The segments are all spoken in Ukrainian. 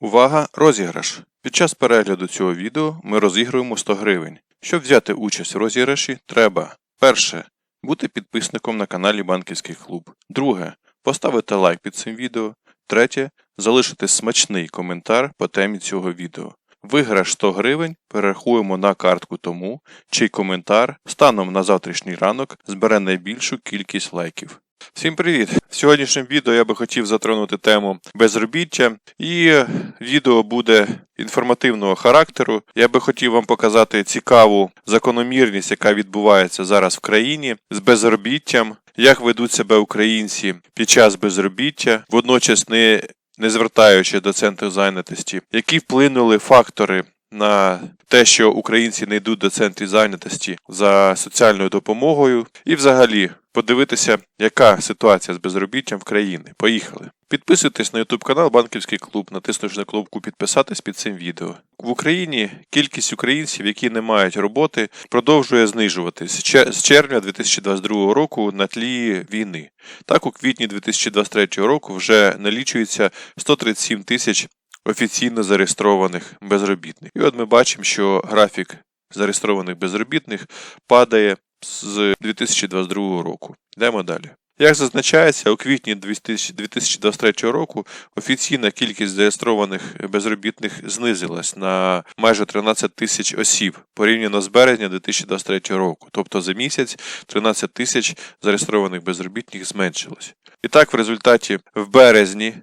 Увага! Розіграш! Під час перегляду цього відео ми розігруємо 100 гривень. Щоб взяти участь в розіграші, треба перше. Бути підписником на каналі Банківський клуб. Друге. Поставити лайк під цим відео. Третє. Залишити смачний коментар по темі цього відео. Виграш 100 гривень перерахуємо на картку тому, чий коментар станом на завтрашній ранок збере найбільшу кількість лайків. Всім привіт! В сьогоднішньому відео я би хотів затронути тему безробіття, і відео буде інформативного характеру. Я би хотів вам показати цікаву закономірність, яка відбувається зараз в країні з безробіттям, як ведуть себе українці під час безробіття, водночас не, не звертаючи до центру зайнятості, які вплинули фактори. На те, що українці не йдуть до центрів зайнятості за соціальною допомогою, і взагалі подивитися, яка ситуація з безробіттям в країні. Поїхали. Підписуйтесь на YouTube канал Банківський клуб, натиснувши на кнопку підписатись під цим відео. В Україні кількість українців, які не мають роботи, продовжує знижуватись з червня 2022 року на тлі війни. Так, у квітні 2023 року вже налічується 137 тисяч офіційно зареєстрованих безробітних. І от ми бачимо, що графік зареєстрованих безробітних падає з 2022 року. Йдемо далі. Як зазначається, у квітні 2023 року офіційна кількість зареєстрованих безробітних знизилась на майже 13 тисяч осіб порівняно з березня 2023 року. Тобто за місяць 13 тисяч зареєстрованих безробітних зменшилось. І так, в результаті в березні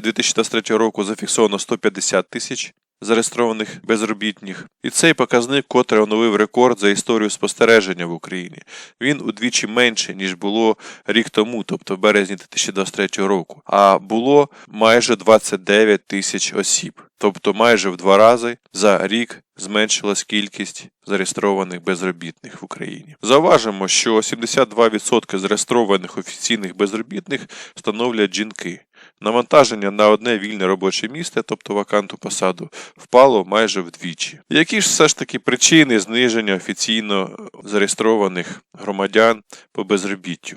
2023 року зафіксовано 150 тисяч зареєстрованих безробітних. І цей показник, котрий оновив рекорд за історію спостереження в Україні. Він удвічі менше, ніж було рік тому, тобто в березні 2023 року. А було майже 29 тисяч осіб. Тобто майже в два рази за рік зменшилась кількість зареєстрованих безробітних в Україні. Зауважимо, що 72% зареєстрованих офіційних безробітних становлять жінки. Навантаження на одне вільне робоче місце, тобто ваканту посаду, впало майже вдвічі. Які ж все ж таки причини зниження офіційно зареєстрованих громадян по безробіттю?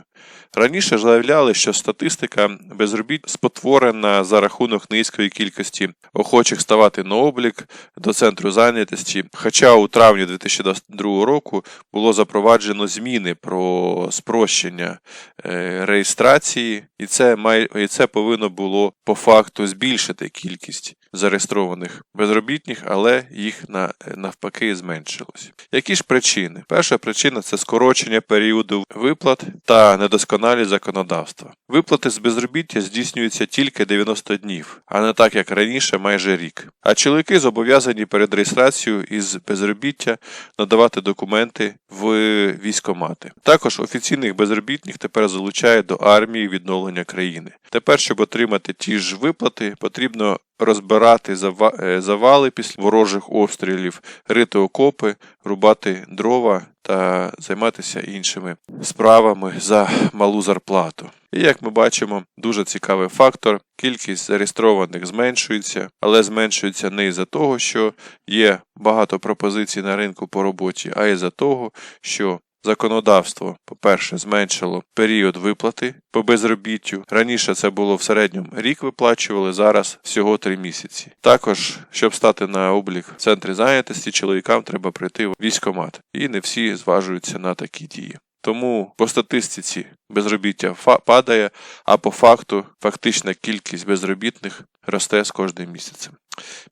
Раніше заявляли, що статистика безробіття спотворена за рахунок низької кількості охочих ставати на облік до центру зайнятості. Хоча у травні 2022 року було запроваджено зміни про спрощення е, реєстрації, і це має і це повинно було по факту збільшити кількість зареєстрованих безробітних, але їх на, навпаки зменшилось. Які ж причини? Перша причина це скорочення періоду виплат та недосконалі законодавства. Виплати з безробіття здійснюються тільки 90 днів, а не так як раніше, майже рік. А чоловіки зобов'язані перед реєстрацією із безробіття надавати документи в військомати. Також офіційних безробітних тепер залучають до армії відновлення країни. Тепер, щоб отримати ті ж виплати, потрібно розбирати е, завали після ворожих обстрілів, рити окопи, рубати дрова та займатися іншими справами за малу зарплату. І як ми бачимо, дуже цікавий фактор. Кількість зареєстрованих зменшується, але зменшується не із-за того, що є багато пропозицій на ринку по роботі, а із-за того, що Законодавство, по-перше, зменшило період виплати по безробіттю. Раніше це було в середньому рік виплачували, зараз всього три місяці. Також, щоб стати на облік в центрі зайнятості, чоловікам треба прийти в військкомат. І не всі зважуються на такі дії. Тому по статистиці безробіття падає, а по факту фактична кількість безробітних росте з кожним місяцем.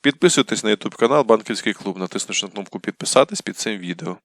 Підписуйтесь на YouTube канал Банківський клуб, натиснувши на кнопку підписатись під цим відео.